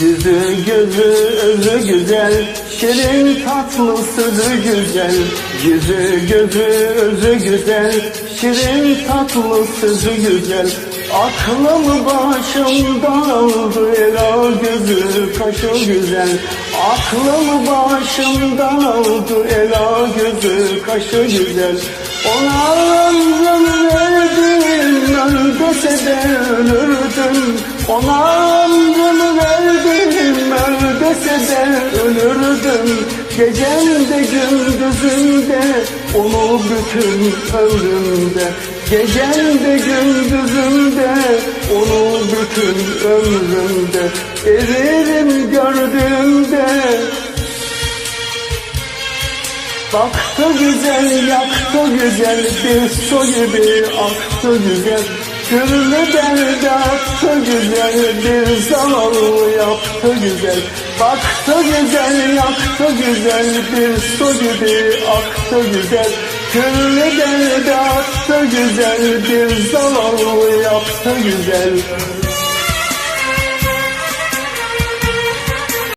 Yüzü gözü özü güzel Şirin tatlı sözü güzel. Yüzü gözü özü güzel Şirin tatlı sözü güzel. Aklım başımdan aldı Ela gözü kaşı güzel. Aklım başımdan aldı Ela gözü kaşı güzel. Ona ömrüm verdim Öldese de ölürdüm. Ona Öldese de ölürdüm. Gecemde gündüzümde Onu bütün ömrümde. Gecemde gündüzümde Onu bütün ömrümde. Eririm gördüğümde. Baktı güzel, yaktı güzel, bir su gibi aktı güzel. Türlü derde attı güzel, bir zavallı yaptı güzel. Baktı güzel, yaktı güzel, bir su gibi aktı güzel. Türlü derde attı güzel, bir zavallı yaptı güzel.